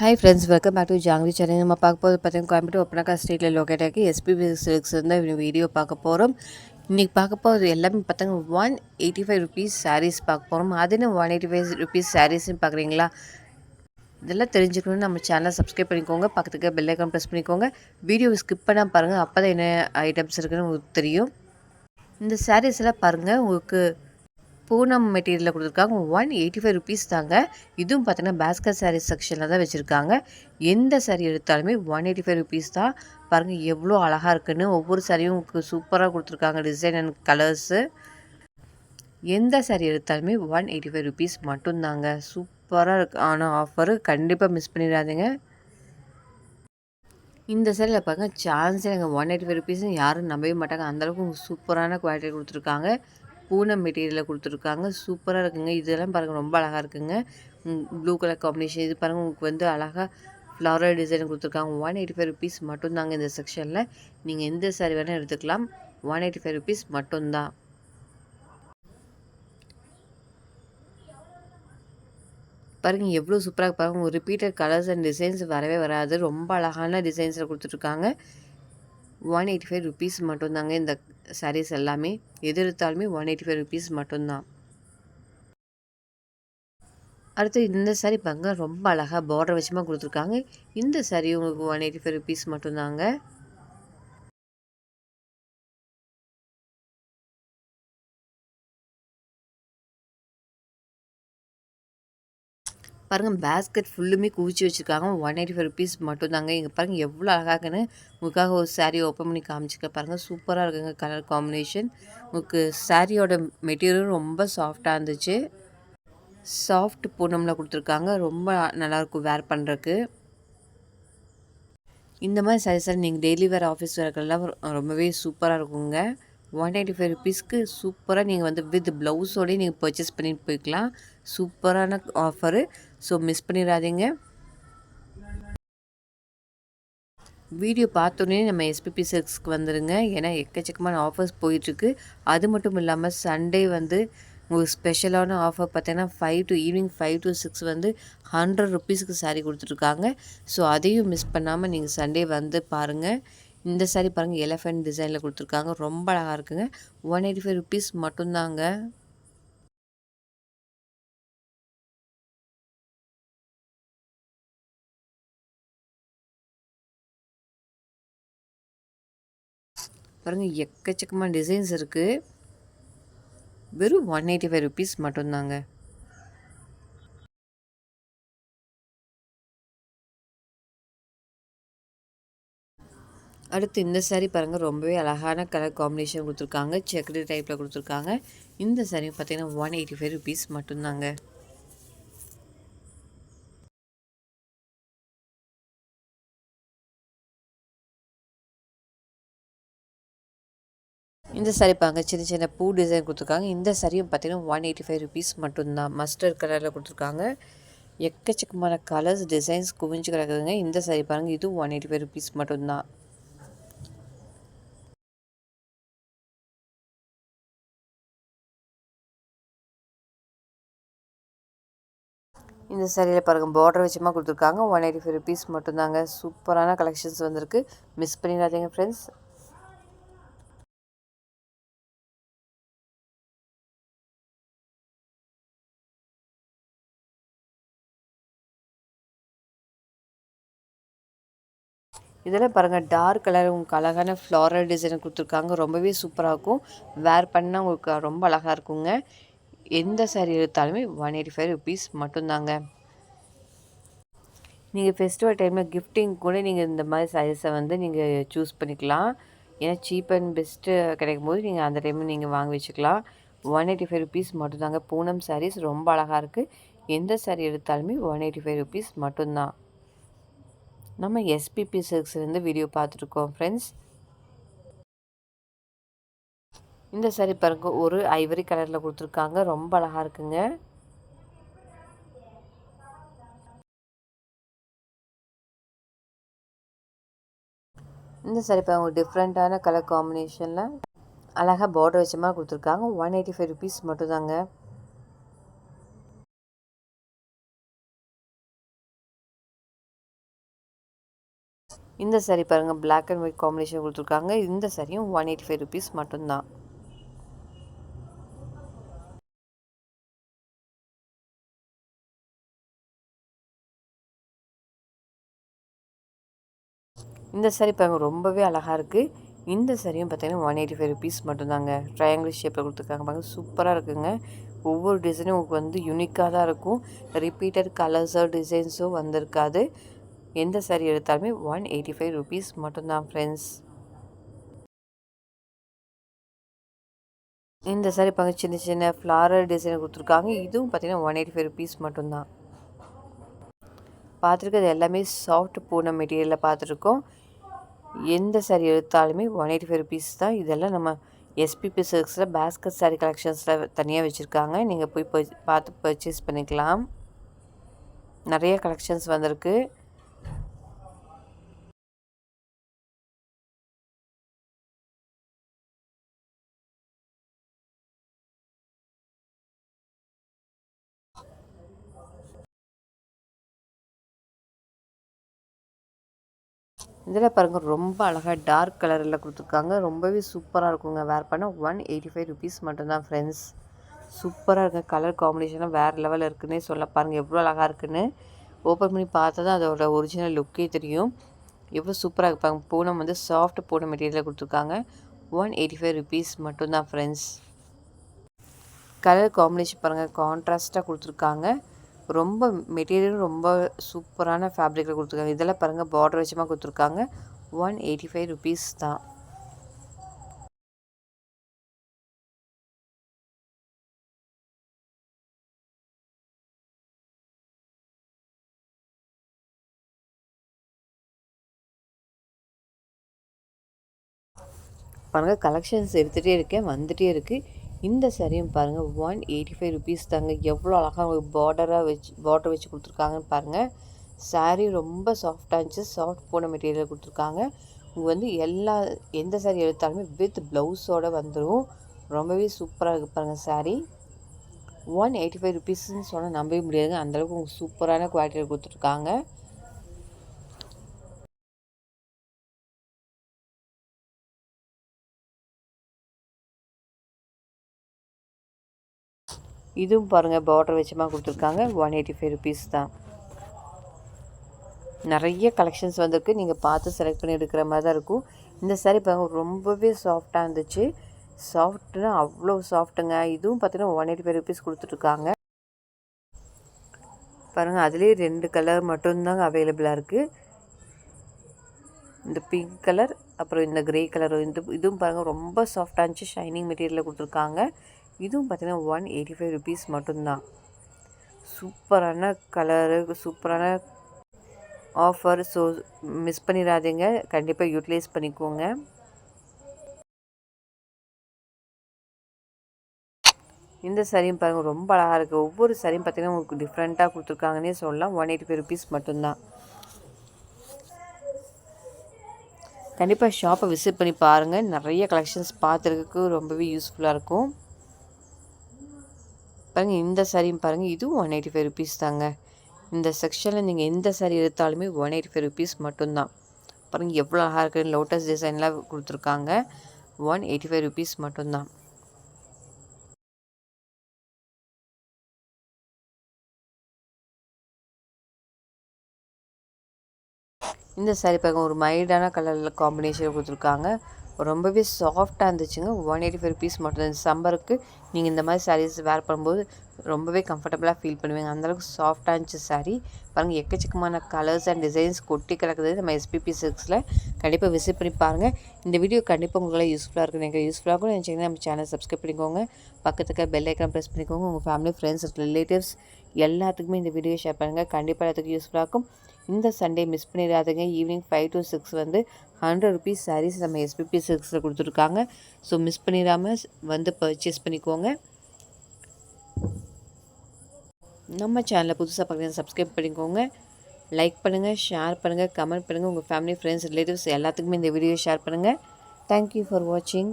Hi friends welcome back to Jangiri channel நம்ம பார்க்க போது பார்த்தீங்கன்னா கோயம்புத்தூர் ஒப்பனாக்கா ஸ்ட்ரீட்டில் லொக்கேட் ஆகி எஸ்பிபி சில்க்ஸ் வந்து வீடியோ பார்க்க போகிறோம் இன்றைக்கி பார்க்க போகிறது எல்லாமே பார்த்தீங்கன்னா one eighty five rupees sarees பார்க்க போகிறோம் அதுன்னு ஒன் எயிட்டி ஃபைவ் ருபீஸ் சாரீஸ்ன்னு பார்க்குறீங்களா? இதெல்லாம் தெரிஞ்சுக்கணும்னு நம்ம சேனலை சப்ஸ்கிரைப் பண்ணிக்கோங்க. பக்கத்துக்கு பெல் ஐக்கான் ப்ரெஸ் பண்ணிக்கோங்க. வீடியோ ஸ்கிப் பண்ணால் பாருங்கள் அப்போ தான் என்ன ஐட்டம்ஸ் இருக்குதுன்னு உங்களுக்கு தெரியும். இந்த சாரீஸ்லாம் பாருங்கள் உங்களுக்கு பூனம் மெட்டீரியலில் கொடுத்துருக்காங்க. ஒன் எயிட்டி ஃபைவ் ருபீஸ் தாங்க. இதுவும் பார்த்தீங்கன்னா பேஸ்கர் சாரீ செக்ஷனில் தான் வச்சுருக்காங்க. எந்த சாரீ எடுத்தாலுமே ஒன் எயிட்டி ஃபைவ் ருபீஸ் தான். பாருங்கள் எவ்வளோ அழகாக இருக்குன்னு. ஒவ்வொரு சாரியும் சூப்பராக கொடுத்துருக்காங்க. டிசைன் அண்ட் கலர்ஸு எந்த சாரீ எடுத்தாலுமே ஒன் எயிட்டி ஃபைவ் ருபீஸ் மட்டும்தாங்க சூப்பராக இருக்கு. ஆனால் ஆஃபரு கண்டிப்பாக மிஸ் பண்ணிடாதீங்க. இந்த சேரில் பாருங்கள் சான்ஸே எங்கள் ஒன் எயிட்டி ஃபைவ் ருபீஸ்னு யாரும் நம்பவே மாட்டாங்க. அந்தளவுக்கு சூப்பரான குவாலிட்டி கொடுத்துருக்காங்க. பூனம் மெட்டீரியலில் கொடுத்துருக்காங்க. சூப்பராக இருக்குங்க. இதெல்லாம் பாருங்கள் ரொம்ப அழகாக இருக்குங்க. Blue colour combination. இது பாருங்கள் உங்களுக்கு வந்து அழகாக ஃப்ளவரல் டிசைன் கொடுத்துருக்காங்க. ஒன் எயிட்டி ஃபைவ் ருபீஸ் மட்டும்தாங்க இந்த செக்ஷனில் நீங்கள் எந்த சாரி வேணால் எடுத்துக்கலாம். ஒன் எயிட்டி ஃபைவ் ருபீஸ் மட்டும்தான். பாருங்கள் எவ்வளோ சூப்பராக பாருங்கள் ஒரு ரிப்பீட்டட் கலர்ஸ் அண்ட் டிசைன்ஸ் வரவே வராது. ரொம்ப அழகான டிசைன்ஸில் கொடுத்துட்ருக்காங்க ஒன் எயிட்டி ஃபைவ் ருபீஸ் மட்டும்தாங்க இந்த சாரீஸ் எல்லாமே எது எடுத்தாலுமே ஒன் எயிட்டி ஃபைவ் ருபீஸ் மட்டும்தான். அடுத்து இந்த சாரீ பாருங்க ரொம்ப அழகாக பார்டர் வச்சுமா கொடுத்துருக்காங்க. இந்த சாரீ உங்களுக்கு ஒன் எயிட்டி ஃபைவ் ருபீஸ் மட்டும்தாங்க. பாருங்கள் பேஸ்கெட் ஃபுல்லுமே குவிச்சு வச்சுருக்காங்க. ஒன் எயிட்டி ஃபைவ் ருபீஸ் மட்டும்தாங்க. இங்கே பாருங்கள் எவ்வளோ அழகாகன்னு உங்களுக்காக ஒரு சாரீ ஓப்பன் பண்ணி காமிச்சிக்க பாருங்கள் சூப்பராக இருக்குங்க கலர் காம்பினேஷன் உங்களுக்கு சாரியோட மெட்டீரியலும் ரொம்ப சாஃப்டாக இருந்துச்சு. சாஃப்ட் பூனமில் கொடுத்துருக்காங்க. ரொம்ப நல்லாயிருக்கும் வேர் பண்ணுறக்கு இந்த மாதிரி சாரீஸ் நீங்கள் டெய்லி வேறு ஆஃபீஸ் வேர்க்கெல்லாம் ரொம்பவே சூப்பராக இருக்குங்க. ஒன் எயிட்டி ஃபைவ் ருபீஸ்க்கு சூப்பராக நீங்கள் வந்து வித் ப்ளவுஸோடய நீங்கள் பர்ச்சேஸ் பண்ணிட்டு போய்க்கலாம். சூப்பரான ஆஃபரு ஸோ மிஸ் பண்ணிடாதீங்க. வீடியோ பார்த்தோன்னே நம்ம எஸ்பிபி சிக்ஸ்க்கு வந்துடுங்க ஏன்னா எக்கச்சக்கமான ஆஃபர்ஸ் போயிட்டுருக்கு. அது மட்டும் இல்லாமல் சண்டே வந்து உங்களுக்கு ஸ்பெஷலான ஆஃபர் பார்த்தீங்கன்னா five to evening five to six வந்து ஹண்ட்ரட் ருபீஸ்க்கு சாரீ கொடுத்துட்ருக்காங்க ஸோ அதையும் மிஸ் பண்ணாமல் நீங்கள் சண்டே வந்து பாருங்கள் இந்த சாரீ பாருங்கள் எலஃபென்ட் டிசைனில் கொடுத்துருக்காங்க. ரொம்ப அழகாக இருக்குங்க. ஒன் எயிட்டி ஃபைவ் ருபீஸ் மட்டும்தாங்க. பாருங்கள் எக்கச்சக்கமான டிசைன்ஸ் இருக்குது வெறும் ஒன் எயிட்டி ஃபைவ் ருபீஸ் மட்டும்தாங்க. அடுத்து இந்த சாரீ பாருங்கள் ரொம்பவே அழகான கலர் காம்பினேஷன் கொடுத்துருக்காங்க. செக்கடு டைப்பில் கொடுத்துருக்காங்க. இந்த சாரீ பார்த்தீங்கன்னா ஒன் எயிட்டி ஃபைவ் ருபீஸ் மட்டும்தாங்க. இந்த சாரி பாருங்க சின்ன சின்ன பூ டிசைன் கொடுத்துருக்காங்க. இந்த சாரியும் பார்த்தீங்கன்னா ஒன் எயிட்டி ஃபைவ் ருபீஸ் மட்டும்தான். மஸ்டர்ட் கலரில் கொடுத்துருக்காங்க. எக்கச்சக்கமான கலர்ஸ் டிசைன்ஸ் குவிஞ்சு கிடக்குதுங்க. இந்த சாரி பாருங்கள் இதுவும் ஒன் எயிட்டி ஃபைவ் ருபீஸ் மட்டும்தான். இந்த சேரீயில் பாருங்கள் பார்டர் வச்சுமா கொடுத்துருக்காங்க. ஒன் எயிட்டி ஃபைவ் ருபீஸ் மட்டும்தாங்க. சூப்பரான கலெக்ஷன்ஸ் வந்திருக்கு. மிஸ் பண்ணிடாதீங்க ஃப்ரெண்ட்ஸ் இதில் பாருங்கள் டார்க் கலர் உங்களுக்கு அழகான ஃப்ளாரல் டிசைன் கொடுத்துருக்காங்க. ரொம்பவே சூப்பராக இருக்கும். வேர் பண்ணால் உங்களுக்கு ரொம்ப அழகாக இருக்குங்க. எந்த சாரீ எடுத்தாலுமே ஒன் எயிட்டி ஃபைவ் ருபீஸ் மட்டும்தாங்க நீங்கள் ஃபெஸ்டிவல் டைமில் கிஃப்டிங் கூட நீங்கள் இந்த மாதிரி சாரீஸை வந்து நீங்கள் சூஸ் பண்ணிக்கலாம். ஏன்னா சீப் அண்ட் பெஸ்ட்டு கிடைக்கும் போது நீங்கள் அந்த டைமில் நீங்கள் வாங்கி வச்சுக்கலாம். ஒன் எயிட்டி ஃபைவ் ருபீஸ் மட்டும்தாங்க. பூனம் சாரீஸ் ரொம்ப அழகாக இருக்குது எந்த சாரீ எடுத்தாலுமே ஒன் எயிட்டி ஃபைவ் ருபீஸ் மட்டும்தான். நம்ம எஸ்பிபி சில்க்ஸ்லேருந்து வீடியோ பார்த்துருக்கோம் ஃப்ரெண்ட்ஸ் இந்த சாரி பாருங்க ஒரு ஐவரி கலரில் கொடுத்துருக்காங்க. ரொம்ப அழகாக இருக்குங்க. இந்த சாரி பாருங்க டிஃப்ரெண்ட்டான கலர் காம்பினேஷனில் அழகாக பார்டர் வச்ச மாதிரி கொடுத்துருக்காங்க. ஒன் எயிட்டி ஃபைவ் ருபீஸ் மட்டும்தாங்க. இந்த சாரி பாருங்கள் பிளாக் அண்ட் ஒயிட் காம்பினேஷன் கொடுத்துருக்காங்க. இந்த சாரியும் ஒன் எயிட்டி ஃபைவ் ருபீஸ் மட்டும்தான். இந்த சரி பாருங்கள் ரொம்பவே அழகாக இருக்குது இந்த சரியும் பார்த்தீங்கன்னா ஒன் எயிட்டி ஃபைவ் ருபீஸ் மட்டும்தாங்க. ட்ரையாங்கிள் ஷேப்பில் கொடுத்துருக்காங்க பாருங்கள் சூப்பராக இருக்குங்க. ஒவ்வொரு டிசைனும் உங்களுக்கு வந்து யூனிக்காக தான் இருக்கும். ரிப்பீட்டட் கலர்ஸோ டிசைன்ஸோ வந்திருக்காது. எந்த சாரீ எடுத்தாலுமே ஒன் எயிட்டி ஃபைவ் ருபீஸ் மட்டும்தான் ஃப்ரெண்ட்ஸ் இந்த சாரி பாருங்க சின்ன சின்ன ஃப்ளாரல் டிசைன் கொடுத்துருக்காங்க. இதுவும் பார்த்தீங்கன்னா ஒன் எயிட்டி ஃபைவ் ருபீஸ் மட்டும்தான். பார்த்துருக்கிறது எல்லாமே சாஃப்ட் பூனம் மெட்டீரியலில் பார்த்துருக்கோம் எந்த சாரீ எடுத்தாலுமே ஒன் எயிட்டி ஃபைவ் ருபீஸ் தான். இதெல்லாம் நம்ம எஸ்பிபி சில்க்ஸில் பேஸ்கட் சாரீ கலெக்ஷன்ஸில் தனியாக வச்சுருக்காங்க. நீங்கள் போய் பார்த்து பர்ச்சேஸ் பண்ணிக்கலாம். நிறைய கலெக்ஷன்ஸ் வந்திருக்கு. இதில் பாருங்கள் ரொம்ப அழகாக டார்க் கலரில் கொடுத்துருக்காங்க. ரொம்பவே சூப்பராக இருக்குங்க. வேர் பண்ண ஒன் எயிட்டி ஃபைவ் ருபீஸ் மட்டும்தான் ஃப்ரெண்ட்ஸ் சூப்பராக இருக்குது கலர் காம்பினேஷனாக வேறு லெவலில் இருக்குன்னே சொல்ல பாருங்கள் எவ்வளோ அழகாக இருக்குன்னு. ஓப்பன் பண்ணி பார்த்தா தான் அதோட ஒரிஜினல் லுக்கே தெரியும். எவ்வளோ சூப்பராக இருப்பாங்க பூனம் வந்து சாஃப்ட் பூனம் மெட்டீரியலில் கொடுத்துருக்காங்க. ஒன் எயிட்டி ஃபைவ் ருபீஸ் மட்டும்தான் ஃப்ரெண்ட்ஸ் கலர் காம்பினேஷன் பாருங்கள் கான்ட்ராஸ்ட்டாக கொடுத்துருக்காங்க. ரொம்ப மெட்டீரியல் ரொம்ப சூப்பரான ஃபேப்ரிக்கில் கொடுத்துருக்காங்க. இதெல்லாம் பாருங்கள் பார்டர் வச்சமாக கொடுத்துருக்காங்க. ஒன் எயிட்டி ஃபைவ் ருபீஸ் தான். பாருங்கள் கலெக்ஷன்ஸ் எடுத்துகிட்டே இருக்கேன் வந்துகிட்டே இருக்குது இந்த சரியும் பாருங்கள் ஒன் எயிட்டி ஃபைவ் ருபீஸ் தாங்க எவ்வளோ அழகாக பார்டராக வச்சு பார்டர் வச்சு கொடுத்துருக்காங்கன்னு பாருங்கள் சாரீ ரொம்ப சாஃப்டாக இருந்துச்சு. சாஃப்ட் போன மெட்டீரியல் கொடுத்துருக்காங்க. உங்கள் வந்து எல்லா எந்த சாரீ எடுத்தாலுமே வித் ப்ளவுஸோடு வந்துடும் ரொம்பவே சூப்பராக இருக்குது பாருங்கள் சாரீ ஒன் எயிட்டி ஃபைவ் ருபீஸ்ன்னு சொன்னால் நம்பவே முடியாதுங்க. அந்தளவுக்கு உங்களுக்கு சூப்பரான குவாலிட்டியில் கொடுத்துருக்காங்க. இதுவும் பாருங்கள் பார்டர் வச்சமாக கொடுத்துருக்காங்க. ஒன் எயிட்டி ஃபைவ் ருபீஸ் தான். நிறைய கலெக்ஷன்ஸ் வந்திருக்கு. நீங்கள் பார்த்து செலக்ட் பண்ணி எடுக்கிற மாதிரி தான் இருக்கும். இந்த சாரீ பாருங்கள் ரொம்பவே சாஃப்டாக இருந்துச்சு. சாஃப்ட்னா அவ்வளோ சாஃப்ட்டுங்க இதுவும் பார்த்தீங்கன்னா ஒன் எயிட்டி ஃபைவ் ருபீஸ் கொடுத்துட்ருக்காங்க பாருங்கள் அதுலேயே ரெண்டு கலர் மட்டும்தாங்க அவைலபிளாக இருக்குது இந்த பிங்க் கலர் அப்புறம் இந்த க்ரே கலர் இந்த இதுவும் பாருங்கள் ரொம்ப சாஃப்டாக இருந்துச்சு. ஷைனிங் மெட்டீரியலில் கொடுத்துருக்காங்க. இதுவும் பார்த்திங்கன்னா ஒன் எயிட்டி ஃபைவ் ருபீஸ் மட்டும்தான். சூப்பரான கலரு சூப்பரான ஆஃபர் ஸோ மிஸ் பண்ணிடாதீங்க. கண்டிப்பாக யூட்டிலைஸ் பண்ணிக்கோங்க. இந்த சரியும் பாருங்கள் ரொம்ப அழகாக இருக்குது ஒவ்வொரு சரியும் பார்த்திங்கன்னா உங்களுக்கு டிஃப்ரெண்ட்டாக கொடுத்துருக்காங்கன்னே சொல்லலாம். ஒன் எயிட்டி ஃபைவ் ருபீஸ் மட்டும்தான் கண்டிப்பாக ஷாப்பை விசிட் பண்ணி பாருங்கள் நிறைய கலெக்ஷன்ஸ் பார்த்துருக்கு ரொம்பவே யூஸ்ஃபுல்லாக இருக்கும். பாருங்கள் இந்த சாரியும் பாருங்கள் இதுவும் ஒன் எயிட்டி ஃபைவ் ருபீஸ் தாங்க. இந்த செக்ஷனில் நீங்கள் எந்த சாரி எடுத்தாலுமே ஒன் எயிட்டி ஃபைவ் ருபீஸ் மட்டும்தான் பாருங்கள் எவ்வளோ அழகாக இருக்குது லோட்டஸ் டிசைன்லாம் கொடுத்துருக்காங்க. ஒன் எயிட்டி ஃபைவ் ருபீஸ் மட்டும்தான். இந்த சாரி பாருங்கள் ஒரு மைல்டான கலரில் காம்பினேஷன் கொடுத்துருக்காங்க. ரொம்பவே சாஃப்டாக இருந்துச்சுங்க. ஒன் எயிட்டி ஃபைவ் ருபீஸ் மட்டும் சம்மருக்கு நீங்கள் இந்த மாதிரி சாரீஸ் வேர் பண்ணும்போது ரொம்பவே கம்ஃபர்டபுளாக ஃபீல் பண்ணுவீங்க. அந்தளவுக்கு சாஃப்டாக இருந்துச்சு சாரீ பாருங்கள் எக்கச்சக்கமான கலர்ஸ் அண்ட் டிசைன்ஸ் கொட்டி கிடக்குது. நம்ம எஸ்பிபி சிக்ஸில் கண்டிப்பாக விசிட் பண்ணி பாருங்கள் இந்த வீடியோ கண்டிப்பாக உங்களுக்கு யூஸ்ஃபுல்லாக இருக்குது எனக்கு யூஸ்ஃபுல்லாக இருக்கும் நினச்சிங்கன்னா நம்ம சேனல் சப்ஸ்கிரைப் பண்ணிக்கோங்க. பக்கத்துக்கு பெல் ஐக்கான் ப்ரெஸ் பண்ணிக்கோங்க. உங்கள் ஃபேமிலி ஃப்ரெண்ட்ஸ் ரிலேட்டிவ்ஸ் எல்லாத்துக்குமே இந்த வீடியோ ஷேர் பண்ணுங்கள் கண்டிப்பாக எல்லாத்துக்கும் யூஸ்ஃபுல்லாக இருக்கும். இந்த சண்டே மிஸ் பண்ணிடாதீங்க. ஈவினிங் ஃபைவ் டு சிக்ஸ் வந்து ஹண்ட்ரட் ருபீஸ் சாரீஸ் நம்ம எஸ்பிபி சிக்ஸில் கொடுத்துருக்காங்க. ஸோ மிஸ் பண்ணிடாமல் வந்து பர்ச்சேஸ் பண்ணிக்கோங்க. நம்ம சேனலில் புதுசாக பார்க்குறீங்க சப்ஸ்கிரைப் பண்ணிக்கோங்க. லைக் பண்ணுங்கள் ஷேர் பண்ணுங்கள் கமெண்ட் பண்ணுங்கள் உங்கள் ஃபேமிலி ஃப்ரெண்ட்ஸ் ரிலேட்டிவ்ஸ் எல்லாத்துக்குமே இந்த வீடியோ ஷேர் பண்ணுங்கள் தேங்க்யூ ஃபார் வாட்சிங்